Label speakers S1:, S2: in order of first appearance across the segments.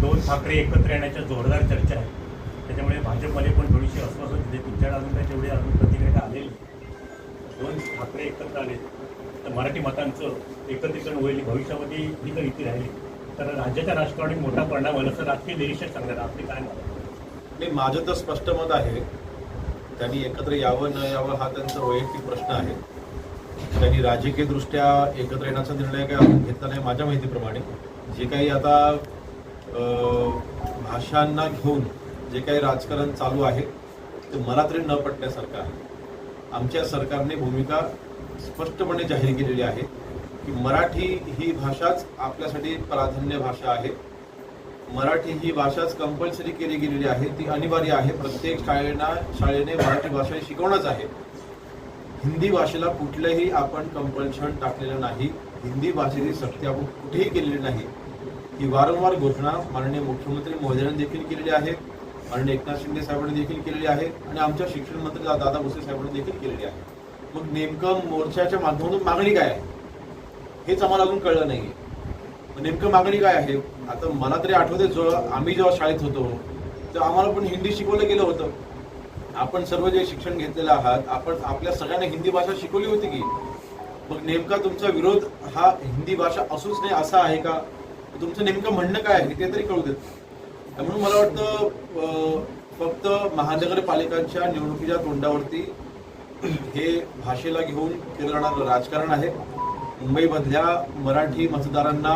S1: दोन ठाकरे एकत्र येण्याच्या जोरदार चर्चा आहे. त्याच्यामुळे भाजपमध्ये पण थोडीशी अस्वस्थ होती तुमच्याकडे अजून काही तेवढी अजून प्रतिक्रिया आलेली दोन ठाकरे एकत्र आले तर मराठी मतांचं एकत्रीकरण होईल भविष्यामध्ये ही जर इथे राहिली. तर राज्याच्या राजकारणी मोठा परिणाम होईल असं राजकीय निरीक्षक सांगणार आपली काय
S2: नाही माझं तर स्पष्ट मत आहे त्यांनी एकत्र यावं न यावं हा त्यांचा वैयक्तिक प्रश्न आहे. त्यांनी राजकीयदृष्ट्या एकत्र येण्याचा निर्णय काय घेतला नाही माझ्या माहितीप्रमाणे. जे काही आता भाषांना घेऊन जे काही राजकारण चालू आहे ते मला तरी न पटण्यासारखं आहे. आमच्या सरकारने भूमिका स्पष्टपणे जाहीर केलेली आहे की मराठी ही भाषाच आपल्यासाठी प्राधान्य भाषा आहे. मराठी ही भाषाच कंपल्सरी केली गेलेली आहे ती अनिवार्य आहे. प्रत्येक शाळेना शाळेने मराठी भाषा शिकवणंच आहे. हिंदी भाषेला कुठलंही आपण कंपल्शन टाकलेलं नाही. हिंदी भाषेची सक्ती आपण कुठेही केलेली नाही. ही वारंवार घोषणा माननीय मुख्यमंत्री महोदयांनी देखील केलेली आहे. माननीय एकनाथ शिंदे साहेबांनी देखील केलेली आहे आणि आमच्या शिक्षण मंत्री दादा भुसे साहेबांनी देखील केलेली आहे. मग नेमकं मोर्चाच्या माध्यमातून मागणी काय आहे? हेच आम्हाला अजून कळलं नाही नेमकं मागणी काय आहे? आता मला तरी आठवते जो आम्ही जेव्हा शाळेत होतो तर आम्हाला पण हिंदी शिकवलं गेलं होतं. आपण सर्व जे शिक्षण घेतलेलं आहात आपण आपल्या सगळ्यांना हिंदी भाषा शिकवली होती की? मग नेमका तुमचा विरोध हा हिंदी भाषा असूच नाही असा आहे का? तुमचं नेमकं म्हणणं काय आहे? ते तरी कळू देत म्हणून मला वाटतं फक्त महानगरपालिकांच्या निवडणुकीच्या तोंडावरती हे भाषेला घेऊन केलं जाणारं राजकारण आहे. मुंबईमधल्या मराठी मतदारांना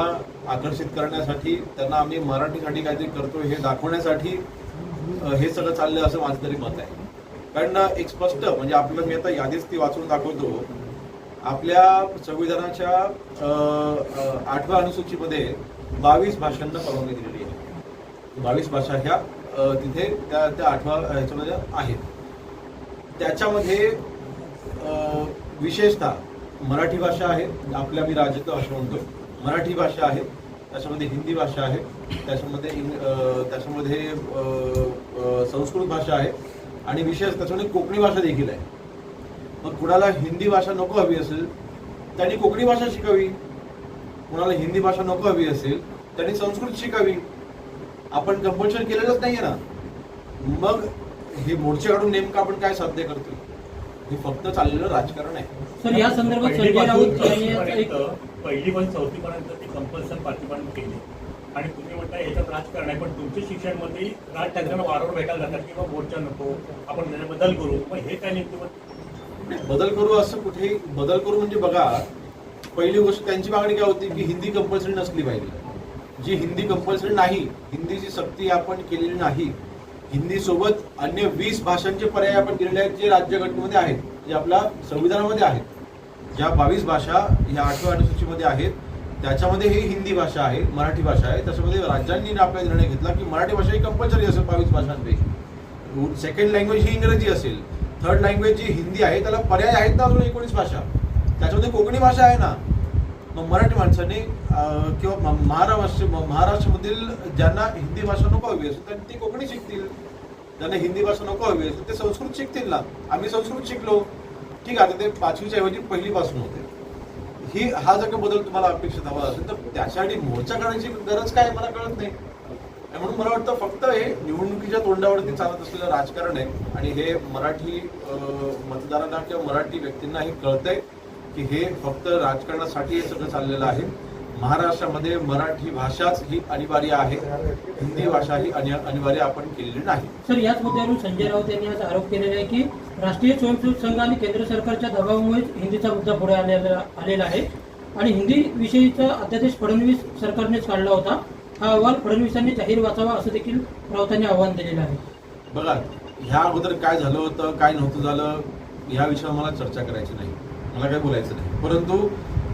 S2: आकर्षित करण्यासाठी त्यांना आम्ही मराठीसाठी काहीतरी करतो हे दाखवण्यासाठी हे सगळं चाललं असं माझं तरी मत आहे. कारण एक स्पष्ट म्हणजे आपलं मी आता यादीच ती वाचून दाखवतो. आपल्या संविधानाच्या अं, आठव्या अनुसूचीमध्ये बावीस भाषांना परवानगी दिलेली आहे. बावीस भाषा ह्या तिथे त्या त्या आठवा ह्याच्यामध्ये आहेत. त्याच्यामध्ये विशेषतः मराठी भाषा आहे आपल्या मी राज्यात असं म्हणतो. मराठी भाषा आहे त्याच्यामध्ये हिंदी भाषा आहे त्याच्यामध्ये त्याच्यामध्ये संस्कृत भाषा आहे आणि विशेष त्याच्यामध्ये कोकणी भाषा देखील आहे. मग कुणाला हिंदी भाषा नको हवी असेल त्यांनी कोकणी भाषा शिकावी. कुणाला हिंदी भाषा नको हवी असेल त्यांनी संस्कृत शिकावी. आपण कंपल्शन केलेलंच नाहीये ना. मग हे मोर्चे काढून नेमकं आपण काय साध्य करतोय? हे फक्त चाललेलं राजकारण आहे.
S3: सर या संदर्भात संजय राऊत यांनी आज एक
S1: पहिलीपासून पहिली पण चौथीपर्यंत ती कंपल्सन केली. आणि तुम्ही म्हणता याच्यात राजकारण आहे पण तुमच्या शिक्षणमध्ये राज ठाकरेंना वारंवार भेटायला जातात किंवा मोर्चा नको आपण त्याच्यात बदल करू. मग हे काय नेमकं
S2: बदल करू असं कुठेही बदल करू म्हणजे बघा पहिली गोष्ट त्यांची मागणी काय होती की हिंदी कंपल्सरी नसली पाहिजे. जी हिंदी कंपल्सरी नाही हिंदीची सक्ती आपण केलेली नाही हिंदीसोबत अन्य वीस भाषांचे पर्याय आपण केलेले आहेत जे राज्यघटनेमध्ये आहेत जे आपल्या संविधानामध्ये आहेत. ज्या बावीस भाषा ह्या आठव्या अनुसूचीमध्ये आहेत त्याच्यामध्ये ही हिंदी भाषा आहे मराठी भाषा आहे त्याच्यामध्ये राज्यांनी आपला निर्णय घेतला की मराठी भाषा ही कंपल्सरी असेल बावीस भाषांपैकी. सेकंड लँग्वेज ही इंग्रजी असेल. थर्ड लँग्वेज जी हिंदी आहे त्याला पर्याय आहेत ना अजून एकोणीस भाषा. त्याच्यामध्ये कोकणी भाषा आहे ना. मग मराठी माणसाने किंवा म- महाराष्ट्र म- महाराष्ट्रामधील ज्यांना हिंदी भाषा नको हवी असेल त्यांनी ती कोकणी शिकतील. ज्यांना हिंदी भाषा नको हवी असेल ते संस्कृत शिकतील ना. आम्ही संस्कृत शिकलो. ठीक आहे ते पाचवीच्या ऐवजी पहिलीपासून होते. ही हा जर बदल तुम्हाला अपेक्षित हवा असेल तर त्यासाठी मोर्चा करण्याची गरज काय मला कळत नाही. म्हणून मला वाटतं फक्त हे निवडणुकीच्या तोंडावरती चालत असलेलं राजकारण आहे. आणि हे मराठी मतदारांना किंवा मराठी व्यक्तींना हे कळतंय. की हे फक्त राजकारणासाठी हे सगळं चाललेलं आहे. महाराष्ट्रामध्ये मराठी भाषाच ही अनिवार्य आहे. हिंदी भाषा ही अनि- अनिवार्य आपण केलेली नाही.
S3: सर याच मुद्द्यावरून संजय राऊत यांनी आज आरोप केलेला आहे की राष्ट्रीय स्वयंसेवक संघ आणि केंद्र सरकारच्या दबावामुळेच हिंदीचा मुद्दा पुढे आलेला आलेला आहे. आणि हिंदी विषयीचा अध्यादेश फडणवीस सरकारनेच काढला होता. हा अहवाल फडणवीसांनी जाहीर वाचावा असं देखील राऊतांनी आव्हान दिलेलं आहे.
S2: बघा ह्या अगोदर काय झालं होतं काय नव्हतं झालं ह्या विषयावर मला चर्चा करायची नाही. मला काय बोलायचं नाही. परंतु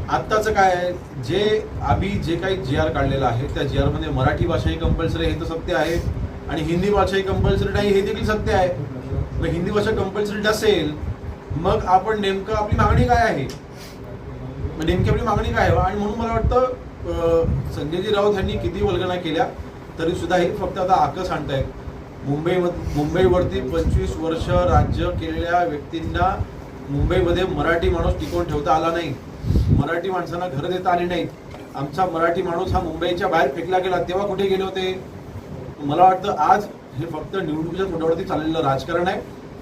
S2: आत्ताचं काय आहे जे आम्ही जे काही जी आर काढलेलं आहे त्या जी आरमध्ये मराठी भाषा ही कंपल्सरी हे तर सत्य आहे. आणि हिंदी भाषा ही कंपल्सरी नाही हे देखील सत्य आहे. मग हिंदी भाषा कंपल्सरी नसेल मग आपण नेमकं आपली मागणी काय आहे? मग नेमकी आपली मागणी काय आहे? आणि म्हणून मला वाटतं संजयजी राऊत यांनी किती वल्गना केल्या तरी सुद्धा हे फक्त आता आकस आणतायत. मुंबई मुंबईवरती पंचवीस वर्ष राज्य केलेल्या व्यक्तींना मुंबईमध्ये मराठी माणूस टिकवून ठेवता आला नाही. मराठी माणसांना घरं देता आली नाहीत आमचा मराठी माणूस हा मुंबईच्या बाहेर फेकला गेला. तेव्हा कुठे गेले होते? मला वाटतं आज हे फक्त निवडणुकीच्या तोंडावरती चाललेलं राजकारण आहे.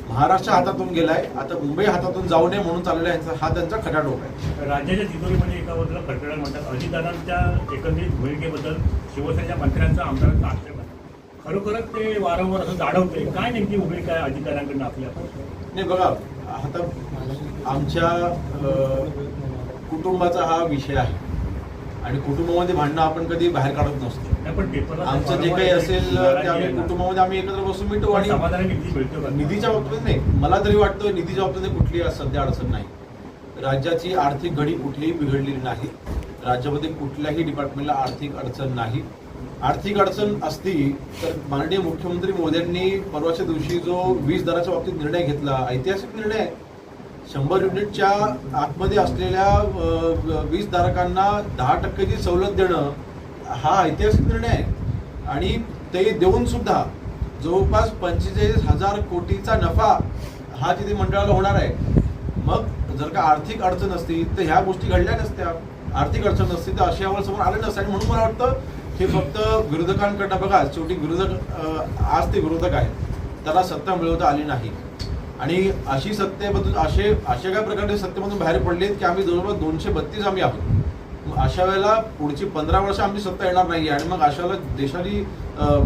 S2: महाराष्ट्र हातातून गेलाय. आता मुंबई हातातून जाऊ नये म्हणून चाललेला यांचा हा त्यांचा खटाटोप आहे.
S1: राज्याच्या तिजोरीमध्ये एका बाजूला खटखटा म्हणतात. अजितदादांच्या एकंदरीत भूमिकेबद्दल शिवसेनेच्या मंत्र्यांचा आमदारांचा आक्षेप खरोखरच ते वारंवार असं जाणवतंय. काय नेमकी भूमिका आहे अजितदादांकडून आपल्या?
S2: नाही बघा आता आमच्या कुटुंबाचा हा विषय आहे. आणि कुटुंबामध्ये भांडणं आपण कधी बाहेर काढत नसतो. आमचं जे काही असेल ते आम्ही कुटुंबामध्ये आम्ही एकत्र बसून मिटू आणि निधीच्या बाबतीत नाही. मला तरी वाटतं निधीच्या बाबतीत कुठली सध्या अडचण नाही. राज्याची आर्थिक घडी कुठेही बिघडलेली नाही. राज्यामध्ये कुठल्याही डिपार्टमेंटला आर्थिक अडचण नाही. आर्थिक अडचण असती तर माननीय मुख्यमंत्री मोदींनी परवाच्या दिवशी जो वीज दराच्या बाबतीत निर्णय घेतला ऐतिहासिक निर्णय आहे. शंभर युनिटच्या आतमध्ये असलेल्या वीज धारकांना दहा टक्क्याची सवलत देणं हा ऐतिहासिक निर्णय आहे. आणि ते देऊन सुद्धा जवळपास पंचेचाळीस हजार कोटीचा नफा हा तिथे मंडळाला होणार आहे. मग जर का आर्थिक अडचण असती तर ह्या गोष्टी घडल्या नसत्या. आर्थिक अडचण नसती तर अशी अहवाल समोर आले नसते. आणि म्हणून मला वाटतं हे फक्त विरोधकांकडनं बघा शेवटी विरोधक आज ते विरोधक आहेत. त्याला सत्ता मिळवता आली नाही. आणि अशी सत्तेमधून असे अशा काय प्रकारचे सत्तेमधून बाहेर पडलेत की आम्ही जवळपास दोनशे बत्तीस आम्ही आहोत. अशा वेळेला पुढची पंधरा वर्ष आमची सत्ता येणार नाही आणि मग अशा वेळेला देशाची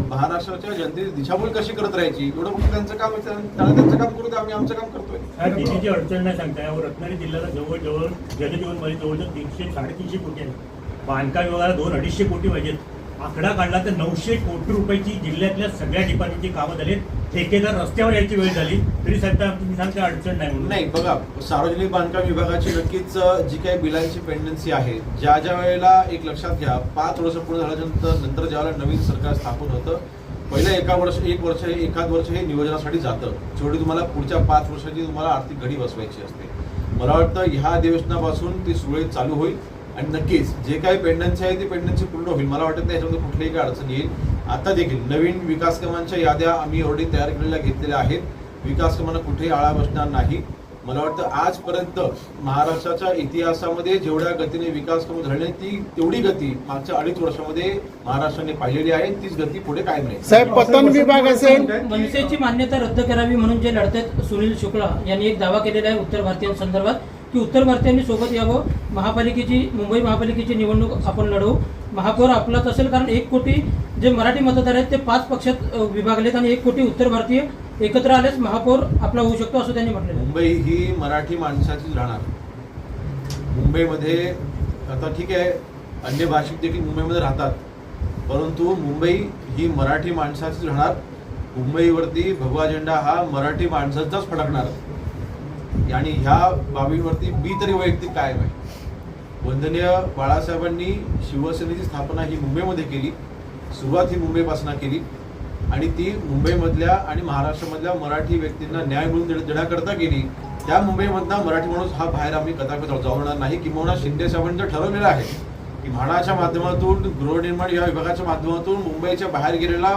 S2: महाराष्ट्राच्या जनतेची दिशाभूल कशी करत राहायची? एवढं फक्त त्यांचं काम आहे. त्याला त्यांचं काम करू आम्ही आमचं काम करतोय.
S1: निधीची अडचण नाही सांगता यावर रत्नागिरी जिल्ह्याला जवळजवळ जनजीवनमध्ये जवळजवळ तीनशे साडेतीनशे कोटी आहे बांधकाम विभागाला दोन अडीचशे कोटी पाहिजेत. आकडा काढला तर नऊशे कोटी रुपयाची जिल्ह्यातल्या सगळ्या ठिकाणीची कामं झालीत ठेकेदार रस्त्यावर यायची वेळ झाली. तरी सध्या तुम्ही सांगता अडचण नाही म्हणून.
S2: नाही बघा सार्वजनिक बांधकाम विभागाची नक्कीच जी काही बिलांची पेंडन्सी आहे ज्या ज्या वेळेला एक लक्षात घ्या पाच वर्ष पूर्ण झाल्यानंतर नंतर ज्यावेळेला नवीन सरकार स्थापन होतं पहिलं एका वर्ष एक वर्ष एखाद वर्ष हे नियोजनासाठी जातं. शेवटी तुम्हाला पुढच्या पाच वर्षाची तुम्हाला आर्थिक घडी बसवायची असते. मला वाटतं ह्या अधिवेशनापासून ती सुरळीत चालू होईल. आणि नक्कीच जे काही पेंडन्सी आहे ती पेंडन्सी पूर्ण होईल. मला वाटत नाही याच्यामध्ये कुठलीही काही अडचण येईल. आता देखील नवीन विकास कामांच्या याद्या आम्ही ऑलरेडी तयार केलेल्या घेतलेल्या आहेत. विकास कामांना कुठेही आळा बसणार नाही. मला वाटतं आजपर्यंत महाराष्ट्राच्या इतिहासामध्ये जेवढ्या गतीने विकास कामं झाली ती तेवढी गती मागच्या अडीच वर्षामध्ये महाराष्ट्राने पाहिलेली आहे. तीच गती पुढे कायम राहील.
S4: साहेब पतन विभाग असेल
S3: मनसेची मान्यता रद्द करावी म्हणून जे लढतात सुनील शुक्ला यांनी एक दावा केलेला आहे उत्तर भारतीयांसंदर्भात. की उत्तर भारतीयांनी सोबत यावं. महापालिकेची मुंबई महापालिकेची निवडणूक आपण लढवू. महापौर आपलाच असेल कारण एक कोटी जे मराठी मतदार आहेत ते पाच पक्षात विभागलेत आणि एक कोटी उत्तर भारतीय एकत्र आलेच महापौर आपला होऊ शकतो असं त्यांनी म्हटलं
S2: मुंबई ही मराठी माणसाचीच राहणार. मुंबईमध्ये आता ठीक आहे अन्य भाषिक देखील मुंबईमध्ये राहतात. परंतु मुंबई ही मराठी माणसाचीच राहणार. मुंबईवरती भगवा झेंडा हा मराठी माणसाचाच फडकणार. आणि ह्या बाबींवरती मी तरी वैयक्तिक कायम आहे. वंदनीय बाळासाहेबांनी शिवसेनेची स्थापना ही मुंबईमध्ये केली सुरुवात ही मुंबईपासून केली आणि ती मुंबईमधल्या आणि महाराष्ट्रामधल्या मराठी व्यक्तींना न्याय मिळून देण्या- देण्याकरता केली त्या मुंबईमधला मराठी माणूस हा बाहेर आम्ही कदाचित जाणार नाही किंवा शिंदे साहेबांनी ठरवलेलं आहे की म्हाडाच्या माध्यमातून गृहनिर्माण या विभागाच्या माध्यमातून मुंबईच्या बाहेर गेलेला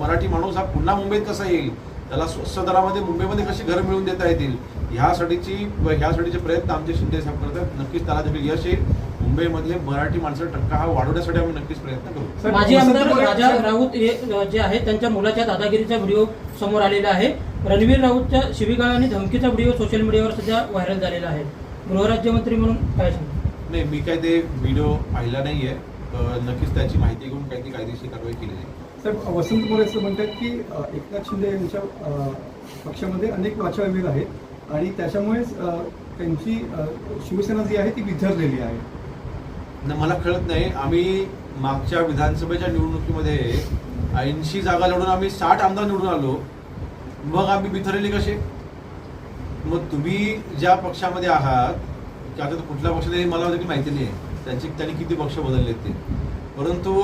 S2: मराठी माणूस हा पुन्हा मुंबईत कसा येईल? त्याला स्वस्त दरामध्ये मुंबईमध्ये कशी घर मिळवून देता येतील? ह्यासाठीची ह्यासाठीचे प्रयत्न आमचे शिंदे साहेब करतात. नक्कीच त्याला देखील यश येईल. मुंबईमधले मराठी माणसाचा टक्का हा वाढवण्यासाठी आम्ही नक्कीच प्रयत्न करू.
S3: माजी आमदार राजा राऊत हे जे आहेत त्यांच्या मुलाच्या दादागिरीचा व्हिडिओ समोर आलेला आहे. रणवीर राऊतच्या शिवीगाळ आणि धमकीचा व्हिडिओ सोशल मीडियावर सध्या व्हायरल झालेला आहे. गृहराज्यमंत्री म्हणून काय सांगतो
S2: नाही मी काय ते व्हिडिओ पाहिला नाहीये. नक्कीच त्याची माहिती घेऊन काही ती कायदेशीर कारवाई केली जाईल
S5: साहेब वसंत मोरे असं म्हणतात की एकनाथ शिंदे यांच्या पक्षामध्ये अनेक वाचाविवेक आहेत. आणि त्याच्यामुळेच त्यांची शिवसेना जी आहे ती विधरलेली आहे.
S2: न- मला कळत नाही आम्ही मागच्या विधानसभेच्या निवडणुकीमध्ये ऐंशी जागा लढून आम्ही साठ आमदार निवडून आलो. मग आम्ही बिथरलेले कसे? मग तुम्ही ज्या पक्षामध्ये आहात की आता कुठल्या पक्षाने मला देखील माहिती नाही आहे त्यांची त्यांनी किती पक्ष बदलले ते. परंतु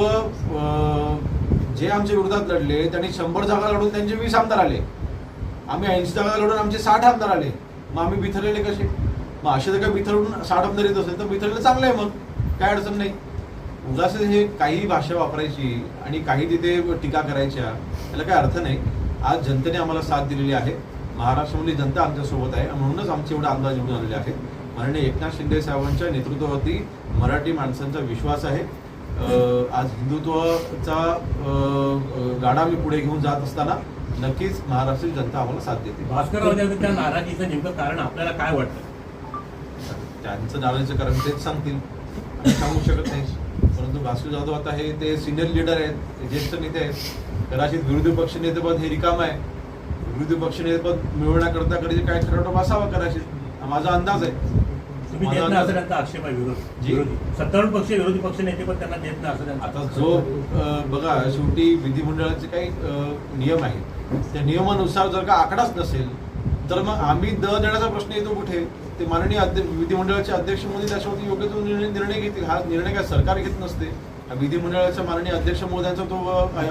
S2: जे आमच्या विरोधात लढले त्यांनी शंभर जागा लढून त्यांचे वीस आमदार आले. आम्ही ऐंशी जागा लढून आमचे साठ आमदार आले. मग आम्ही बिथरलेले कसे? मग असे जर का बिथरून साठ आमदार येत असेल तर बिथरलेलं चांगलं आहे मग. काय अडचण नाही. उगाच हे काही भाषा वापरायची आणि काही तिथे टीका करायच्या याला काही अर्थ नाही. आज जनतेने आम्हाला साथ दिलेली आहे. महाराष्ट्रामधली जनता आमच्यासोबत आहे. म्हणूनच आमचे एवढे आमदार निवडून आलेले आहेत. माननीय एकनाथ शिंदे साहेबांच्या नेतृत्वावरती मराठी माणसांचा विश्वास आहे. आज हिंदुत्वाचा गाडा मी पुढे घेऊन जात असताना नक्कीच महाराष्ट्राची जनता आम्हाला साथ देते.
S1: भास्कर त्या नाराजीचं नेमकं कारण आपल्याला काय वाटतं?
S2: त्यांचं नाराजीचं कारण तेच सांगतील. सांगू शकत नाही. परंतु भास्कर जाधव आता हे ते सिनियर लिडर आहेत ते ज्येष्ठ नेते आहेत. कदाचित विरोधी पक्ष नेतेपद हे रिकाम आहे. विरोधी पक्ष नेतेपद मिळवण्याकरता कधी काय ठरवतो असावं कदाचित. हा माझा अंदाज आहे.
S1: पक्ष विरोधी पक्ष नेते पण त्यांना देत नाही
S2: आता जो बघा शेवटी विधिमंडळाचे काही नियम आहेत. त्या नियमानुसार जर का आकडाच नसेल तर मग आम्ही द देण्याचा प्रश्न येतो कुठे? ते माननीय विधिमंडळाचे अध्यक्ष मोदी त्याच्यावरती योग्य तो निर्णय निर्णय घेतील. हा निर्णय काय सरकार घेत नसते. विधिमंडळाच्या माननीय अध्यक्ष महोदयांचा तो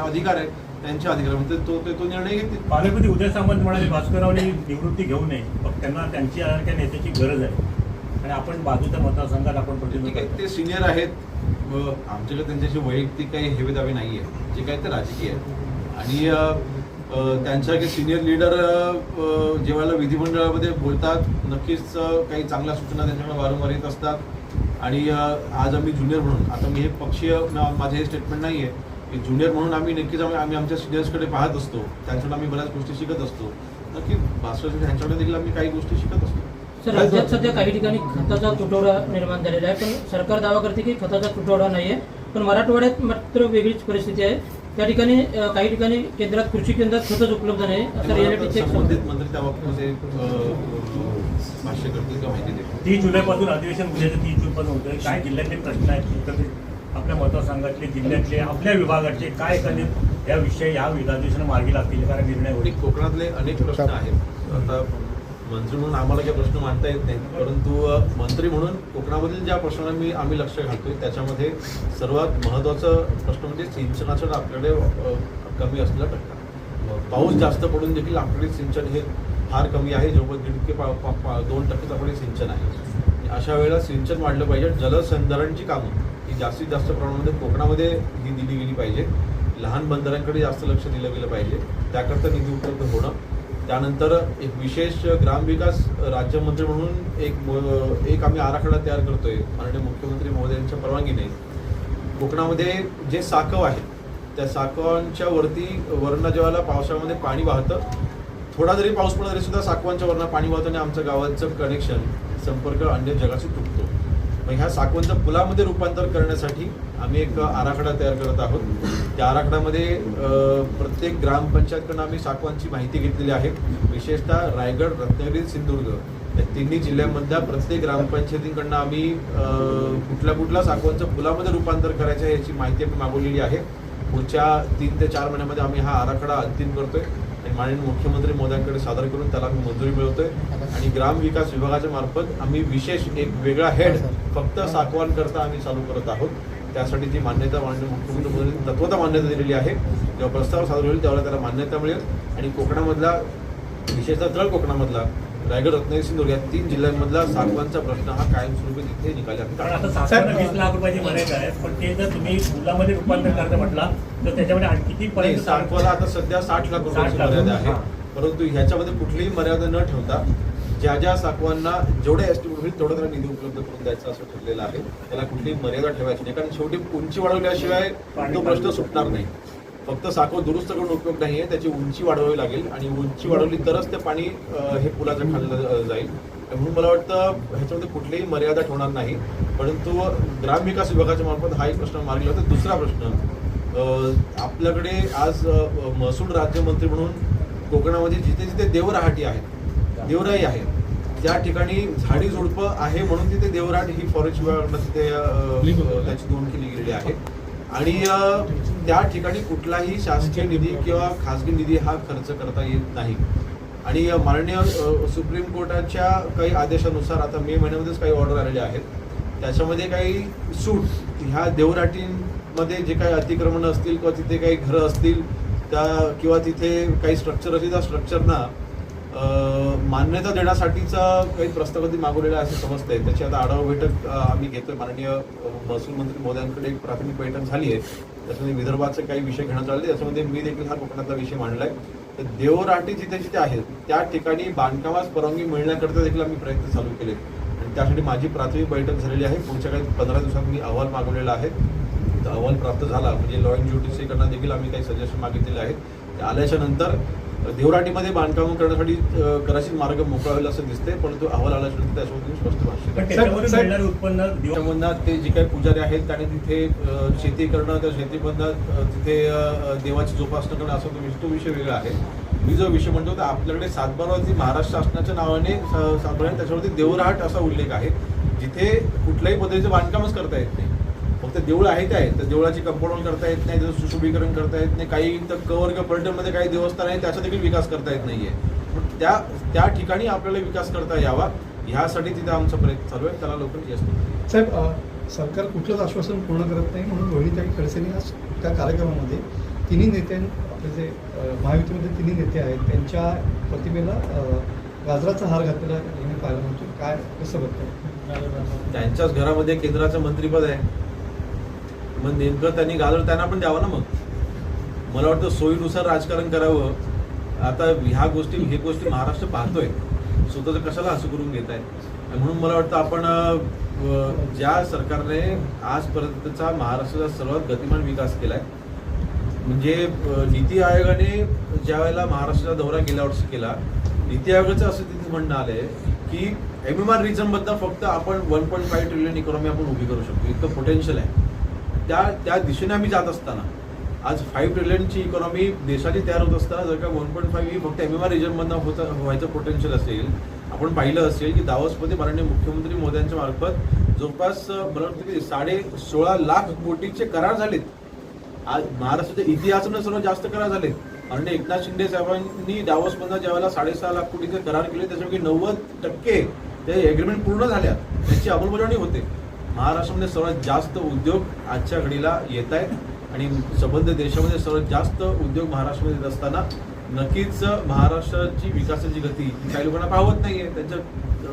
S2: अधिकार आहे. त्यांच्या अधिकारामध्ये तो ते तो निर्णय घेतील.
S1: पालकपती उदय सामंत म्हणाले भास्कररावने निवृत्ती घेऊ नये. पण त्यांना त्यांची त्या नेत्याची गरज आहे. आणि आपण बाजूच्या मतदारसंघात आपण प्रतिनिधित्व
S2: ते सिनियर आहेत. आमच्याकडे त्यांच्याशी वैयक्तिक काही हेवे दावे नाही आहे जे काही ते राजकीय आहे आणि त्यांच्यासारखे सिनियर लिडर जेव्हा विधिमंडळामध्ये बोलतात. नक्कीच काही चांगल्या सूचना त्यांच्याकडे वारंवार येत असतात. आणि आज आम्ही ज्युनियर म्हणून आता मी हे पक्षीय माझे हे स्टेटमेंट नाही आहे की ज्युनियर म्हणून आम्ही नक्कीच आम्ही आम्ही आमच्या सिनियर्सकडे पाहत असतो. त्यांच्याकडे आम्ही बऱ्याच गोष्टी शिकत असतो. नक्की भास्कर यांच्याकडे देखील आम्ही काही गोष्टी शिकत असतो.
S3: सर राज्यात सध्या काही ठिकाणी खताचा तुटवडा निर्माण झालेला आहे. पण सरकार दावा करते की खताचा तुटवडा नाही आहे पण मराठवाड्यात मात्र वेगळीच परिस्थिती आहे. त्या ठिकाणी काही ठिकाणी केंद्रात कृषी केंद्रात खतच उपलब्ध नाही असं रियालिटी चेक
S2: संबंधित मंत्री त्या बाबतीमध्ये भाष्य करतील माहिती देतील?
S1: तीस जुलैपासून अधिवेशन उद्याचं तीस जून पासून होतंय. काय? जिल्ह्यातले प्रश्न आहेत आपल्या मतदारसंघातले जिल्ह्यातले आपल्या विभागाचे काय एकंदरीत या विषय या अधिवेशन मार्गी लागतील कारण निर्णय होईल.
S2: कोकणातले अनेक प्रश्न आहेत. आता मंत्री म्हणून आम्हाला काही प्रश्न मांडता येत नाहीत. परंतु मंत्री म्हणून कोकणामधील ज्या प्रश्नांना मी आम्ही लक्ष घालतोय त्याच्यामध्ये सर्वात महत्त्वाचं प्रश्न म्हणजे सिंचनाचं आपल्याकडे कमी असलेला टक्का पाऊस जास्त पडून देखील आपल्याकडे सिंचन हे फार कमी आहे जवळपास दीड ते पा- पा- पा- दोन टक्केच आपल्याकडे सिंचन आहे. अशा वेळेला सिंचन वाढलं पाहिजे जलसंधारणची कामं ही जास्तीत जास्त प्रमाणामध्ये कोकणामध्ये ही दिली गेली पाहिजे. लहान बंदरांकडे जास्त लक्ष दिलं गेलं पाहिजे. त्याकरता निधी उपलब्ध होणं त्यानंतर एक विशेष ग्रामविकास राज्यमंत्री म्हणून एक म- एक आम्ही आराखडा तयार करतोय माननीय मुख्यमंत्री महोदयांच्या परवानगीने. कोकणामध्ये जे साकव आहे त्या साकवांच्या वरती वरनं जेव्हा पावसाळ्यामध्ये पाणी वाहतं. थोडा जरी पाऊस पडला तरी सुद्धा साकवांच्या वरनं पाणी वाहतं आणि आमच्या गावाचं कनेक्शन संपर्क अन्य जगाशी तुटतो. मग ह्या साकवांचं पुलामध्ये रूपांतर करण्यासाठी आम्ही एक आराखडा तयार करत आहोत. त्या आराखड्यामध्ये प्रत्येक ग्रामपंचायतकडून आम्ही साकवांची माहिती घेतलेली आहे. विशेषतः रायगड रत्नागिरी सिंधुदुर्ग या तिन्ही जिल्ह्यांमधल्या प्रत्येक ग्रामपंचायतींकडनं आम्ही कुठल्या कुठल्या साकवांचं पुलामध्ये रूपांतर करायचं आहे याची माहिती आम्ही मागवलेली आहे. पुढच्या तीन ते चार महिन्यामध्ये आम्ही हा आराखडा अंतिम करतोय. आणि माननीय मुख्यमंत्री मोदयांकडे सादर करून त्याला आम्ही मंजुरी मिळवतोय. आणि ग्राम विकास विभागाच्या मार्फत आम्ही विशेष एक वेगळा हेड फक्त साकवांकरता आम्ही चालू करत आहोत. त्यासाठी जी मान्यता माननीय मुख्यमंत्री मोदींनी तत्वता मान्यता दिलेली आहे. जेव्हा प्रस्ताव सादर होईल त्यावेळेला त्याला मान्यता मिळेल. आणि कोकणामधला विशेषतः तळ कोकणामधला रायगड रत्नागिरी सिंधुदुर्ग या तीन जिल्ह्यांमधला साकवांचा प्रश्न हा कायमस्वरूपी तिथे निकाली
S1: वीस लाख रुपयाची मर्यादा आहे पण ते जर तुम्ही मुलामध्ये रूपांतर करता म्हटला तर त्याच्यामध्ये आणखी किती पर्यंत
S2: साकवाला आता सध्या साठ लाख रुपयाची
S1: 60 लाख
S2: मर्यादा आहे. परंतु ह्याच्यामध्ये कुठलीही मर्यादा न ठेवता ज्या ज्या साकवांना जेवढे एस्टिमेट होईल तेवढं त्याला निधी उपलब्ध करून द्यायचं असं ठरलेलं आहे. त्याला कुठलीही मर्यादा ठेवायची नाही. कारण शेवटी उंची वाढवल्याशिवाय तो प्रश्न सुटणार नाही. फक्त साखर दुरुस्त करून उपयोग नाहीये त्याची उंची वाढवावी लागेल आणि उंची वाढवली तरच ते पाणी हे पुलाच्या खाल्लं जाईल. म्हणून मला वाटतं ह्याच्यामध्ये कुठलीही मर्यादा ठेवणार नाही. परंतु ग्रामविकास विभागाच्या मार्फत हा एक प्रश्न मार्गी लावतो दुसरा प्रश्न आपल्याकडे आज महसूल राज्यमंत्री म्हणून कोकणामध्ये जिथे जिथे देवराहाटी आहेत देवराई आहे त्या ठिकाणी झाडी झुडपं आहे म्हणून तिथे देवराट ही फॉरेस्ट विभागाकडनं तिथे त्याची नोंद केली गेलेली आहे. आणि त्या ठिकाणी कुठलाही शासकीय निधी किंवा खासगी निधी हा खर्च करता येत नाही. आणि माननीय सुप्रीम कोर्टाच्या काही आदेशानुसार आता मे महिन्यामध्येच काही ऑर्डर आलेल्या आहेत. त्याच्यामध्ये काही सूट ह्या देवराटींमध्ये जे काही अतिक्रमण असतील किंवा तिथे काही घरं असतील त्या किंवा तिथे काही स्ट्रक्चर असतील त्या स्ट्रक्चरना मान्यता देण्यासाठीचा काही प्रस्ताव कधी मागवलेला आहे असं समजतंय. त्याची आता आढावा बैठक आम्ही घेतोय. माननीय महसूल मंत्री मोदयांकडे एक प्राथमिक बैठक झाली आहे. त्याच्यामध्ये विदर्भाचे काही विषय घेण्यात आले. त्याच्यामध्ये मी देखील हा कोकणातला विषय मांडलाय. तर देवराटी जिथे जिथे आहेत त्या ठिकाणी बांधकामास परवानगी मिळण्याकरता देखील आम्ही प्रयत्न चालू केले आणि त्यासाठी माझी प्राथमिक बैठक झालेली आहे. पुढच्या काही पंधरा दिवसात मी अहवाल मागवलेला आहे. अहवाल प्राप्त झाला. म्हणजे लॉ अँड ज्युडिशियरीकडनं देखील आम्ही काही सजेशन मागितलेले आहेत. ते आल्याच्यानंतर देवराटीमध्ये बांधकाम करण्यासाठी कदाचित मार्ग मोकळा होईल असं दिसते परंतु अहवाल नंतर त्याच्यावरती स्पष्ट
S1: उत्पन्न
S2: ते जे काही पुजारी आहेत त्याने तिथे शेती करणं त्या शेतीमधनं तिथे देवाची जोपासना करणं असा तो विषय तो विषय वेगळा आहे. मी जो विषय म्हणतो तर आपल्याकडे सातबारावरती महाराष्ट्र शासनाच्या नावाने सातबारा त्याच्यावरती देवरहाट असा उल्लेख आहे जिथे कुठल्याही पद्धतीचं बांधकामच करता येत नाही. फक्त देऊळ आहे ते आहे तर देवळाची कंपाऊंड करता येत नाही त्याचं सुशोभीकरण करता येत नाही. काही तर क वर्ग पर्यटनमध्ये काही देवस्थान आहे त्याचा देखील विकास करता येत नाहीये. पण त्या त्या ठिकाणी आपल्याला विकास करता यावा ह्यासाठी तिथे आमचा प्रयत्न चालू आहे. त्याला लवकर यश.
S5: साहेब सरकार कुठलंच आश्वासन पूर्ण करत नाही म्हणून रोहिणीताई खडसेंनी आज त्या कार्यक्रमामध्ये तिन्ही नेत्यां आपले जे महायुतीमध्ये तिन्ही नेते आहेत त्यांच्या प्रतिमेला गाजराचा हार घातलेला यांनी पाहायला मिळतो काय कसं बघताय?
S2: त्यांच्याच घरामध्ये केंद्राचं मंत्रीपद आहे. मग नेमकं त्यांनी गाजर त्यांना पण द्यावं ना मग. मला वाटतं सोयीनुसार राजकारण करावं. आता ह्या गोष्टी हे गोष्टी महाराष्ट्र पाहतोय. स्वतःचं कशाला असं करून घेत आहे म्हणून मला वाटतं आपण ज्या सरकारने आजपर्यंतचा महाराष्ट्राचा सर्वात गतिमान विकास केला आहे म्हणजे नीती आयोगाने ज्या वेळेला महाराष्ट्राचा दौरा गेल्या वर्षी केला नीती आयोगाचं असं तिथे म्हणणं आलंय की एम एम आर रिजनबद्दल फक्त आपण one point five trillion economy आपण उभी करू शकतो. इतकं पोटेन्शियल आहे. त्या त्या दिशेने आम्ही जात असताना आज फाईव्ह ट्रिलियनची इकॉनॉमी देशाची तयार होत असताना जर का वन पॉईंट फाईव्ह ही फक्त एम एम आर रिजनमधनं होत व्हायचं पोटेन्शियल असेल आपण पाहिलं असेल की दावसमध्ये माननीय मुख्यमंत्री मोद्यांच्या मार्फत जवळपास मला वाटतं की साडे सोळा लाख कोटीचे करार झालेत. आज महाराष्ट्राच्या इतिहासानं सर्वात जास्त करार झाले आणि एकनाथ शिंदे साहेबांनी डावसमधनं ज्यावेळेला साडेसहा लाख कोटीचे करार केले त्याच्यापैकी नव्वद टक्के ते एग्रीमेंट पूर्ण झाल्या त्याची अंमलबजावणी होते. महाराष्ट्रामध्ये सर्वात जास्त उद्योग आजच्या घडीला येत आहेत आणि संबंध देशामध्ये सर्वात जास्त उद्योग महाराष्ट्रामध्ये येत असताना नक्कीच महाराष्ट्राची विकासाची गती ही काही लोकांना पाहत नाहीये. त्यांच्या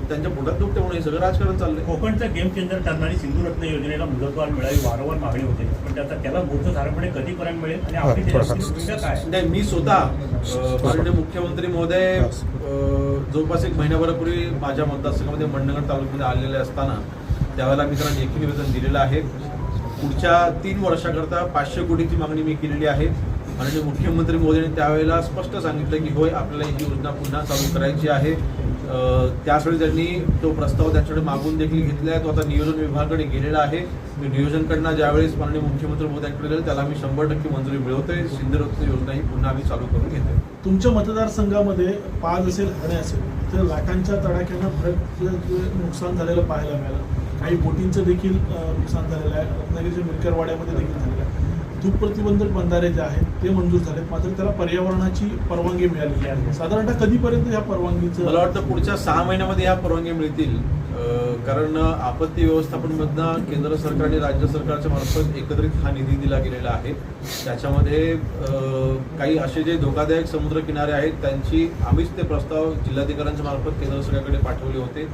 S2: त्यांच्या पोटात दुखते म्हणून हे सगळं राजकारण चाललंय.
S1: कोकणचं गेम चेंजर ठरणारी सिंधुरत्न योजनेला मुदतवाढ मिळावी वारंवार मागणी होते. पण त्याचा त्याला मूर्त साधारणपणे कधीपर्यंत मिळेल आणि आपली काय?
S2: नाही मी स्वतः माननीय मुख्यमंत्री महोदय जवळपास एक महिन्याभरापूर्वी माझ्या मतदारसंघामध्ये मंडणगड तालुक्यामध्ये आलेले असताना त्यावेळेला मी त्यांना लेखी निवेदन दिलेलं आहे. पुढच्या तीन वर्षाकरता पाचशे कोटीची मागणी मी केलेली आहे. माननीय मुख्यमंत्री मोदींनी त्यावेळेला स्पष्ट सांगितलं की होय आपल्याला ही योजना पुन्हा चालू करायची आहे. त्यासाठी त्याचवेळी त्यांनी तो प्रस्ताव त्यांच्याकडे मागून देखील घेतला आहे. तो आता नियोजन विभागाकडे गेलेला आहे. मी नियोजनकडनं ज्यावेळेस माननीय मुख्यमंत्री मोदयांकडे गेलो त्याला मी शंभर टक्के मंजुरी मिळवतोय. सिंधुदुर्ग योजना ही पुन्हा आम्ही चालू करून घेतोय.
S4: तुमच्या मतदारसंघामध्ये पाच असेल हरे असेल तर लाखांच्या तडाख्यानं फरक नुकसान झालेलं पाहायला मिळालं. काही बोटींचं देखील नुकसान झालेलं आहे. रत्नागिरीच्या मिरकरवाड्यामध्ये देखील झालेलं आहे. धूप प्रतिबंधक बंधारे जे आहेत ते मंजूर झालेत. मात्र त्याला पर्यावरणाची परवानगी मिळालेली आहे. साधारणतः कधीपर्यंत ह्या परवानगीचं
S2: मला वाटतं पुढच्या सहा महिन्यामध्ये ह्या परवानगी मिळतील. कारण आपत्ती व्यवस्थापनमधनं केंद्र सरकार आणि राज्य सरकारच्या मार्फत एकत्रित हा निधी दिला गेलेला आहे. त्याच्यामध्ये काही असे जे धोकादायक समुद्र किनारे आहेत त्यांची आम्हीच ते प्रस्ताव जिल्हाधिकाऱ्यांच्या मार्फत केंद्र सरकारकडे पाठवले होते.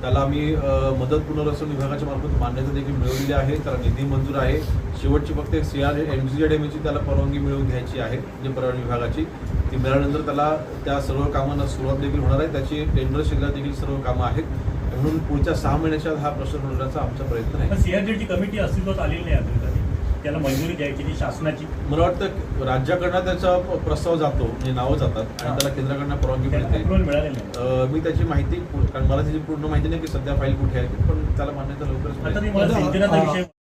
S2: त्याला आम्ही मदत पुनर्वसन विभागाच्या मार्फत मान्यता देखील मिळवलेली आहे. त्याला निधी मंजूर आहे. शेवटची फक्त एक C R M C M एची त्याला परवानगी मिळवून घ्यायची आहे म्हणजे पर्यावरण विभागाची. ती मिळाल्यानंतर त्याला त्या सर्व कामांना सुरुवात देखील होणार आहे. त्याची टेंडर शिल्लक देखील सर्व कामं आहेत. म्हणून पुढच्या सहा महिन्याच्या आत हा प्रश्न सोडवण्याचा आमचा प्रयत्न आहे.
S1: सीआरजेची कमिटी अस्तित्वात आलेली नाही त्याला मंजुरी द्यायची ती शासनाची.
S2: मला वाटतं राज्याकडनं त्याचा प्रस्ताव जातो म्हणजे नावं जातात आणि त्याला केंद्राकडनं परवानगी मिळते. मी त्याची माहिती कारण मला त्याची पूर्ण माहिती नाही की सध्या फाईल कुठे आहे पण त्याला मान्यता लवकरच